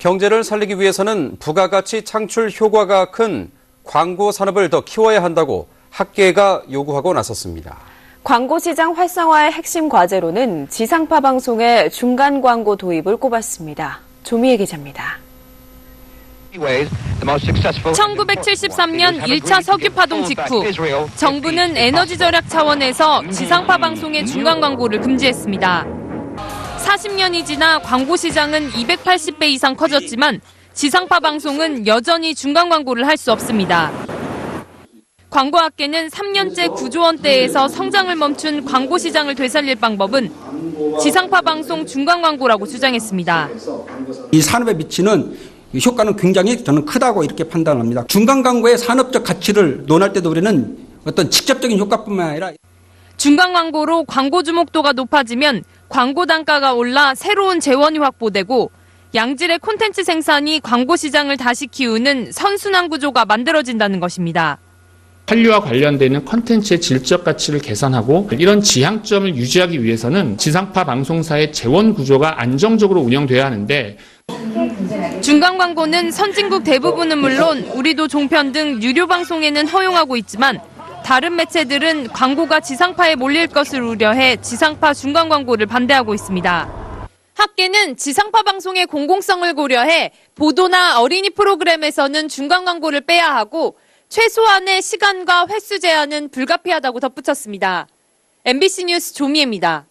경제를 살리기 위해서는 부가가치 창출 효과가 큰 광고 산업을 더 키워야 한다고 학계가 요구하고 나섰습니다. 광고 시장 활성화의 핵심 과제로는 지상파 방송의 중간 광고 도입을 꼽았습니다. 조미애 기자입니다. 1973년 1차 석유 파동 직후 정부는 에너지 절약 차원에서 지상파 방송의 중간 광고를 금지했습니다. 40년이 지나 광고 시장은 280배 이상 커졌지만 지상파 방송은 여전히 중간 광고를 할 수 없습니다. 광고학계는 3년째 9조 원대에서 성장을 멈춘 광고 시장을 되살릴 방법은 지상파 방송 중간 광고라고 주장했습니다. 이 산업에 미치는 효과는 굉장히 저는 크다고 이렇게 판단합니다. 중간 광고의 산업적 가치를 논할 때도 우리는 어떤 직접적인 효과뿐만 아니라 중간 광고로 광고 주목도가 높아지면 광고 단가가 올라 새로운 재원이 확보되고 양질의 콘텐츠 생산이 광고 시장을 다시 키우는 선순환 구조가 만들어진다는 것입니다. 한류와 관련되는 컨텐츠의 질적 가치를 개선하고 이런 지향점을 유지하기 위해서는 지상파 방송사의 재원 구조가 안정적으로 운영돼야 하는데 중간 광고는 선진국 대부분은 물론 우리도 종편 등 유료 방송에는 허용하고 있지만 다른 매체들은 광고가 지상파에 몰릴 것을 우려해 지상파 중간 광고를 반대하고 있습니다. 학계는 지상파 방송의 공공성을 고려해 보도나 어린이 프로그램에서는 중간 광고를 빼야 하고 최소한의 시간과 횟수 제한은 불가피하다고 덧붙였습니다. MBC 뉴스 조미애입니다.